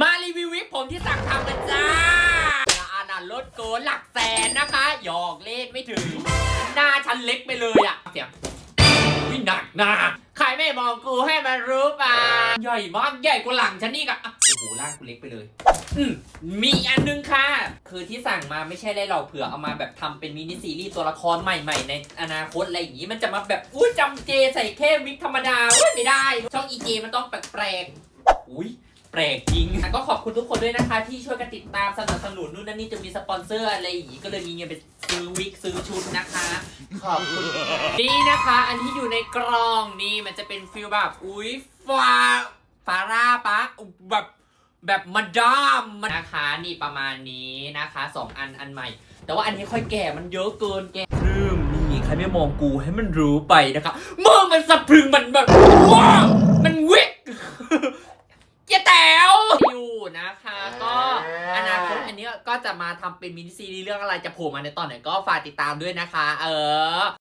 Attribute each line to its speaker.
Speaker 1: มารีวิววิกผมที่สั่งทำกันจ้าอานาลดเกินหลักแสนนะคะ หยอกเล่นไม่ถึง หน้าฉันเล็กไปเลยอะเสียงวิ่งหนักหนาใครไม่มองกูให้มันรู้ป่ะใหญ่มากใหญ่กว่าหลังฉันนี่กะโอ้โหร่างกูเล็กไปเลย อืมมีอันนึงค่ะ คือที่สั่งมาไม่ใช่ได้เราเผื่อเอามาแบบทำเป็นมินิซีรีส์ตัวละครใหม่ๆ ในอนาคตอะไรอย่างงี้มันจะมาแบบอุ้ยจำเจใส่แค่วิกธรรมดาอุ้ยไม่ได้ ช่องอีเจมันต้องแปลกๆอุ้ย ปลกจริงก็ขอบคุณทุกคนด้วยนะคะ ที่ช่วยกันติดตามสนับสนุนนู่นนั่นนี่จะมีสปอนเซอร์อะไรอย่างงี้ก็เลยมีเงินไปซื้อวิกซื้อชุดนะคะ ขอบคุณนี่นะคะ อันที่อยู่ในกล่องนี่มันจะเป็นฟิลแบบอุ้ยฟ้าฟาร่าปะแบบแบบมาดามนะคะนี่ประมาณนี้นะคะสองอันอันใหม่ แต่ว่าอันนี้ค่อยแก่มันเยอะเกินแกเรื่องนี่ใครไม่มองกูให้มันรู้ไปนะคะเมื่อมันสะพรึงมันแบบว้าวมันวิก เจ๊แต๋วอยู่ นะคะ ก็อนาคตอันนี้ก็จะมาทำเป็นมินิซีรีส์เรื่องอะไรจะโผล่มาในตอนไหนก็ฝากติดตามด้วยนะคะ เออ